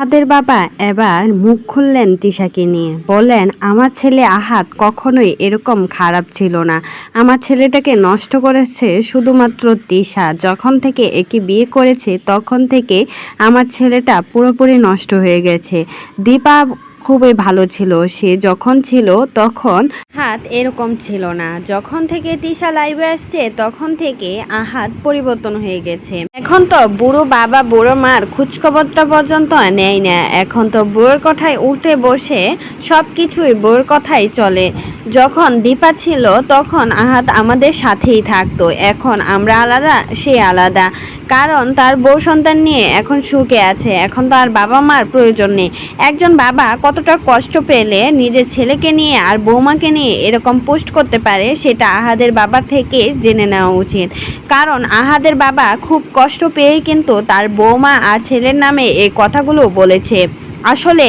আহাদের বাবা এবার মুখ খুললেন তিশাকে নিয়ে। বলেন আমার ছেলে আহাত কখনোই এরকম খারাপ ছিল না। আমার ছেলেটাকে নষ্ট করেছে শুধুমাত্র তিশা। যখন থেকে একে বিয়ে করেছে, তখন থেকে আমার ছেলেটা পুরোপুরি নষ্ট হয়ে গেছে। দীপা খুবই ভালো ছিল। সে যখন ছিল তখন হাত এরকম ছিল না। যখন থেকে তিশা লাইভে আসছে, তখন থেকে আহাত পরিবর্তন হয়ে গেছে। এখন তো বুড়ো বাবা, বুড়ো মার খোঁজখবরটা পর্যন্ত নেয় না। এখন তো বউয়ের কথায় উঠে বসে সব কিছুই বউয়ের কথাই চলে। যখন দীপা ছিল, তখন আহাত আমাদের সাথেই থাকতো। এখন আমরা আলাদা, সে আলাদা। কারণ তার বউ সন্তান নিয়ে এখন সুখে আছে। এখন তো আর বাবা মার প্রয়োজন নেই। একজন বাবা কতটা কষ্ট পেলে নিজের ছেলেকে নিয়ে আর বৌমাকে নিয়ে এরকম পোস্ট করতে পারে, সেটা আহাদের বাবা থেকে জেনে নেওয়া উচিত। কারণ আহাদের বাবা খুব কষ্ট পেয়েই কিন্তু তার বৌমা আর ছেলের নামে এই কথাগুলো বলেছে। আসলে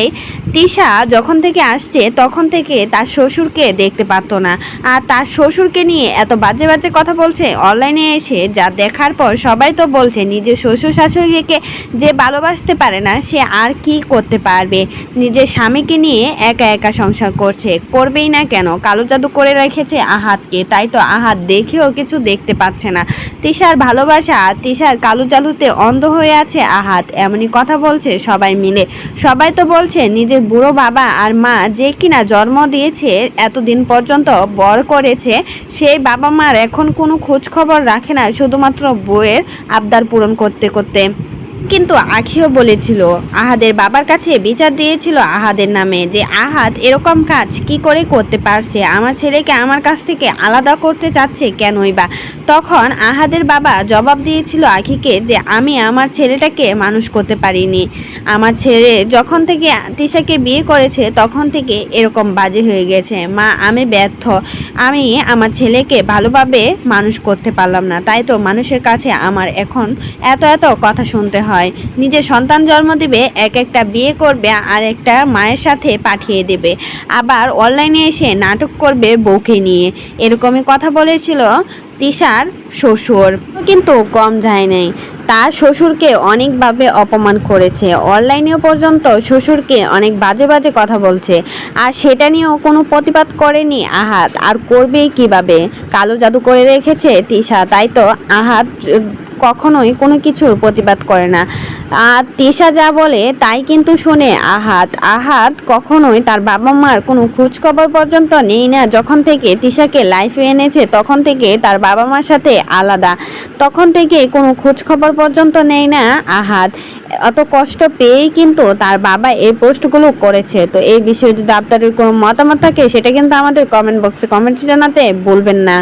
তিশা যখন থেকে আসছে, তখন থেকে তার শ্বশুরকে দেখতে পারতো না। আর তার শ্বশুরকে নিয়ে এত বাজে বাজে কথা বলছে অনলাইনে এসে, যা দেখার পর সবাই তো বলছে নিজের শ্বশুর শাশুড়িকে যে ভালোবাসতে পারে না, সে আর কি করতে পারবে? নিজের স্বামীকে নিয়ে একা একা সংসার করছে, করবেই না কেন? কালো জাদু করে রেখেছে আহাতকে, তাই তো আহাত দেখেও কিছু দেখতে পাচ্ছে না। তিশার ভালোবাসা তিশার কালো জাদুতে অন্ধ হয়ে আছে আহাত, এমনই কথা বলছে সবাই মিলে। সবাই তো বলছে, নিজের বুড়ো বাবা আর মা যে কিনা জন্ম দিয়েছে, এতদিন পর্যন্ত বর করেছে, সেই বাবা মার এখন কোনো খোঁজ খবর রাখে না, শুধুমাত্র বইয়ের আবদার পূরণ করতে করতে। কিন্তু আখিও বলেছিল, আহাদের বাবার কাছে বিচার দিয়েছিল আহাদের নামে যে আহাদ এরকম কাজ কি করে করতে পারছে? আমার ছেলেকে আমার কাছ থেকে আলাদা করতে চাচ্ছে কেনই বা? তখন আহাদের বাবা জবাব দিয়েছিল আখিকে যে, আমি আমার ছেলেটাকে মানুষ করতে পারিনি। আমার ছেলে যখন থেকে তিশাকে বিয়ে করেছে তখন থেকে এরকম বাজে হয়ে গেছে। মা, আমি ব্যর্থ। আমি আমার ছেলেকে ভালোভাবে মানুষ করতে পারলাম না। তাই তো মানুষের কাছে আমার এখন এত এত কথা শুনতে হয়। নিজের সন্তান জন্ম দেবে, এক একটা বিয়ে করবে, আর একটা মায়ের সাথে পাঠিয়ে দেবে। আবার অনলাইনে এসে নাটক করবে বউকে নিয়ে। এরকমই কথা বলেছিল তিশার শ্বশুর। কিন্তু কম যায় নাই। তার শ্বশুরকে অনেকভাবে অপমান করেছে। অনলাইনেও পর্যন্ত শ্বশুরকে অনেক বাজে বাজে কথা বলছে। আর সেটা নিয়েও কোনো প্রতিবাদ করেনি আহাত আর করবেই কীভাবে? কালো জাদু করে রেখেছে তিশা। তাই তো আহাত কখনোই কোনো কিছুর প্রতিবাদ করে না। আর তিশা যা বলে তাই কিন্তু শুনে আহাত। আহাত কখনোই তার বাবা মার কোনো খোঁজখবর পর্যন্ত নেই না। যখন থেকে তিশাকে লাইফে এনেছে, তখন থেকে তার বাবা মার সাথে আলাদা। তখন থেকে কোনো খোঁজখবর পর্যন্ত নেই না আহাত। অত কষ্ট পেয়েই কিন্তু তার বাবা এই পোস্টগুলো করেছে। তো এই বিষয়ে যদি আপনাদের কোনো মতামত থাকে, সেটা কিন্তু আমাদের কমেন্ট বক্সে কমেন্টে জানাতে বলবেন না।